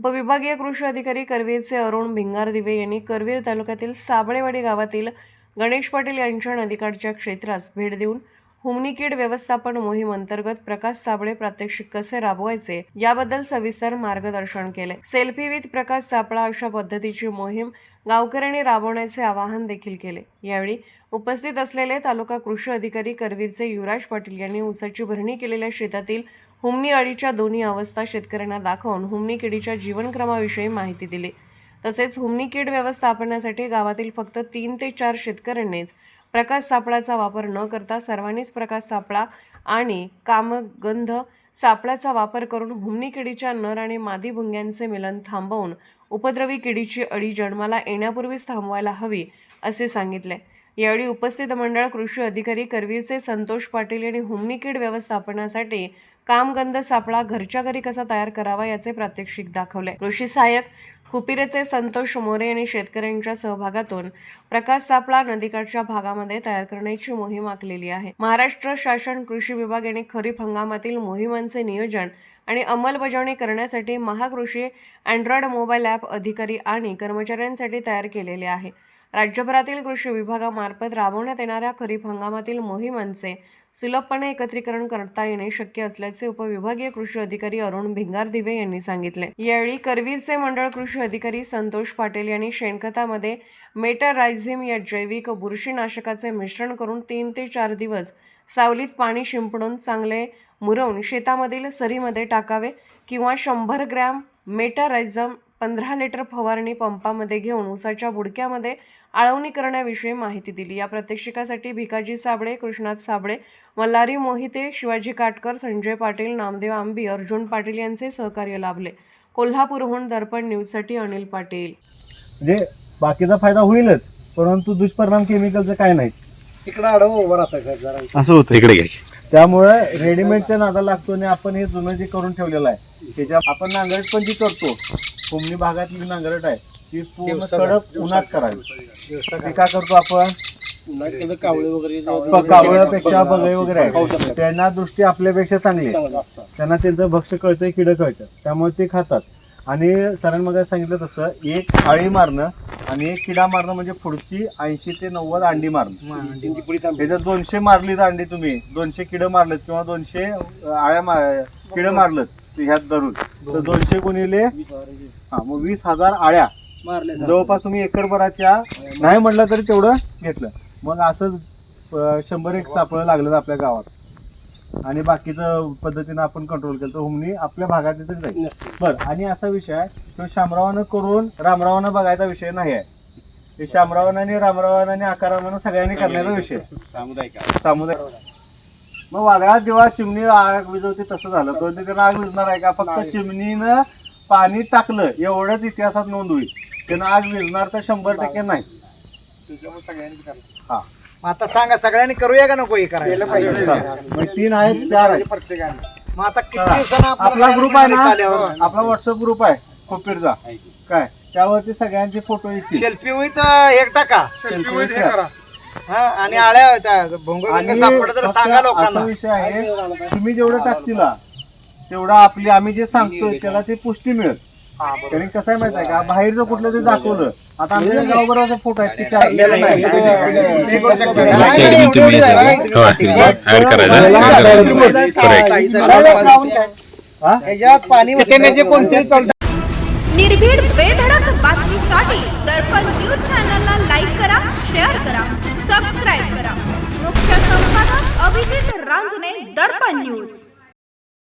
उपविभागीय कृषी अधिकारी करवीरचे अरुण भिंगार दिवे यांनी करवीर तालुक्यातील साबळेवाडी गावातील गणेश पाटील यांच्या नदीकाठच्या क्षेत्रास भेट देऊन हुमणी व्यवस्थापन मोहीम अंतर्गत प्रकाश साबळे प्रात्यक्षिक कसे राबवायचे याबद्दल सविस्तर मार्गदर्शन केले. सेल्फी विथ प्रकाश सापळा अशा पद्धतीची मोहीम गावकऱ्यांनी राबवण्याचे आवाहन देखील केले. यावेळी उपस्थित असलेले तालुका कृषी अधिकारी करवीरचे युवराज पाटील यांनी ऊसाची भरणी केलेल्या शेतातील हुमनी अळीच्या दोन्ही अवस्था शेतकऱ्यांना दाखवून हुमनी किडीच्या जीवनक्रमाविषयी माहिती दिली. तसेच हुमनी कीड व्यवस्थापनासाठी गावातील फक्त तीन ते चार शेतकऱ्यांनीच प्रकाश सापळाचा वापर न करता सर्वांनीच प्रकाश सापळा आणि कामगंध सापळाचा वापर करून हुमणी किडीच्या नर आणि मादी भुंग्यांचे मिलन थांबवून उपद्रवी किडीची अळी जन्माला येण्यापूर्वीच थांबवायला हवी असे सांगितले. यावेळी उपस्थित मंडळ कृषी अधिकारी करवीरचे संतोष पाटील यांनी हुमणी व्यवस्थापनासाठी कामगंध सापळा घरच्या घरी कसा तयार करावा याचे प्रात्यक्षिक दाखवले. कृषी सहाय्यक खुपिरेचे संतोष मोरे यांनी शेतकऱ्यांच्या सहभागातून प्रकाश सापळा नदीकाठच्या भागामध्ये तयार करण्याची मोहीम आखलेली आहे. महाराष्ट्र शासन कृषी विभाग यांनी खरीप हंगामातील मोहिमांचे नियोजन आणि अंमलबजावणी करण्यासाठी महाकृषी अँड्रॉइड मोबाईल ॲप अधिकारी आणि कर्मचाऱ्यांसाठी तयार केलेले आहे. राज्यभरातील कृषी विभागामार्फत राबवण्यात येणाऱ्या खरीप हंगामातील मोहिमांचे सुलभपणे एकत्रीकरण करता येणे शक्य असल्याचे उपविभागीय कृषी अधिकारी अरुण भिंगारदिवे यांनी सांगितले. यावेळी करवीरचे मंडळ कृषी अधिकारी संतोष पाटील यांनी शेणखतामध्ये मेटारायझिम या जैविक बुरशीनाशकाचे मिश्रण करून तीन ते चार दिवस सावलीत पाणी शिंपडून चांगले मुरवून शेतामधील सरीमध्ये टाकावे किंवा शंभर ग्रॅम मेटारायझम पंधरा लिटर फवारणी पंपामध्ये घेऊन उसाच्या बुडक्यामध्ये आळवणी करण्याविषयी माहिती दिली. या प्रात्यक्षिकासाठी भिकाजी साबळे कृष्णात साबळे मल्हारी मोहिते शिवाजी काटकर संजय पाटील नामदेव आंबी अर्जुन पाटील यांचे सहकार्य लाभले. कोल्हापूरहून दर्पण न्यूजसाठी अनिल पाटील. म्हणजे बाकीचा फायदा होईलच परंतु दुष्परिणाम केमिकलचं काय नाही. तिकडं आडवं उभं राहतं का जरा? असं होतं इकडे घ्या. त्यामुळे रेडीमेडच्या नादा लागतो आणि आपण हे जुनं जे करून ठेवलेलं आहे त्याच्या आपण नांगरट पण जी करतो कोमणी भागातली नांगरट आहे ती पूर्ण कडक उन्हात करावी. ते काय करतो आपण? कावळ्यापेक्षा बगळे वगैरे आहे त्यांना दृष्टी आपल्यापेक्षा चांगली आहे. त्यांना त्यांचं भक्ष्य कळतंय किडं कळतं त्यामुळे ते खातात. आणि सरांनी मग सांगितलं तसं एक आळी मारणं आणि एक किडा मारणं म्हणजे पुढची ऐंशी ते नव्वद अंडी मारणं. त्याच्यात दोनशे मारलीत अंडी तुम्ही. दोनशे किडं मारलेत किंवा दोनशे आळ्या मार किडं मारलं ह्यात धरून. तर दोनशे गुणिले हा मग वीस हजार आळ्या. मारले जवळपास तुम्ही एकरभराच्या नाही म्हटलं तरी तेवढं घेतलं. मग असंच शंभर एक सापळं लागलं आपल्या गावात. आणि बाकीचं पद्धतीनं आपण कंट्रोल केलं. तर हुमणी आपल्या भागात तरी जाईल. बरं आणि असा विषय आहे तो शामरावानं करून रामरावानं बघायचा विषय नाही आहे. ते शामरावानं आणि रामरावानं आणि आकारानं सगळ्यांनी करण्याचा विषय आहे. सामुदायिक आहे. सामुदायिक मग वादळात जेव्हा चिमणी आग विजवते तसं झालं. पण ते त्यांना आग विजणार आहे का? फक्त चिमणीनं पाणी टाकलं एवढंच इतिहासात नोंद होईल. त्यानं आग विजणार तर शंभर टक्के नाही. त्याच्यामुळे सगळ्यांनी हा. आता सांगा सगळ्यांनी करूया का नको हे करायला? पाहिजे. मग तीन आहेत चार आहेत. प्रत्येकाने मग आता किती हा. दिवसानं आपला ग्रुप आहे ना? आल्यावर? आपला व्हॉट्सअप ग्रुप आहे. कोपीरचा. काय? त्यावरती सगळ्यांचे फोटो येतील. सेल्फी होईत एक टाका. हा आणि आळ्या त्या भोंग आणि सापडलं तर फक्त सांगा असा लोकांना. विषय आहे तुम्ही जेवढं टाकतील तेवढं आपली आम्ही जे सांगतोय त्याला ते पुष्टी मिळेल. कारण कसं आहे माहिती आहे का? बाहेरचं कुठलं तरी दाखवलं आता आमच्या गावाबरोबर फोटो नाही. नाही, नाही, आहे, नाही. हो, हा? पाणी वाचवण्याचे कोणते निर्भीड बेधडक बातमीसाठी दर्पण न्यूज चॅनलला लाईक करा शेअर करा सबस्क्राईब करा. मुख्य संपादक अभिजित रांजणे दर्पण न्यूज.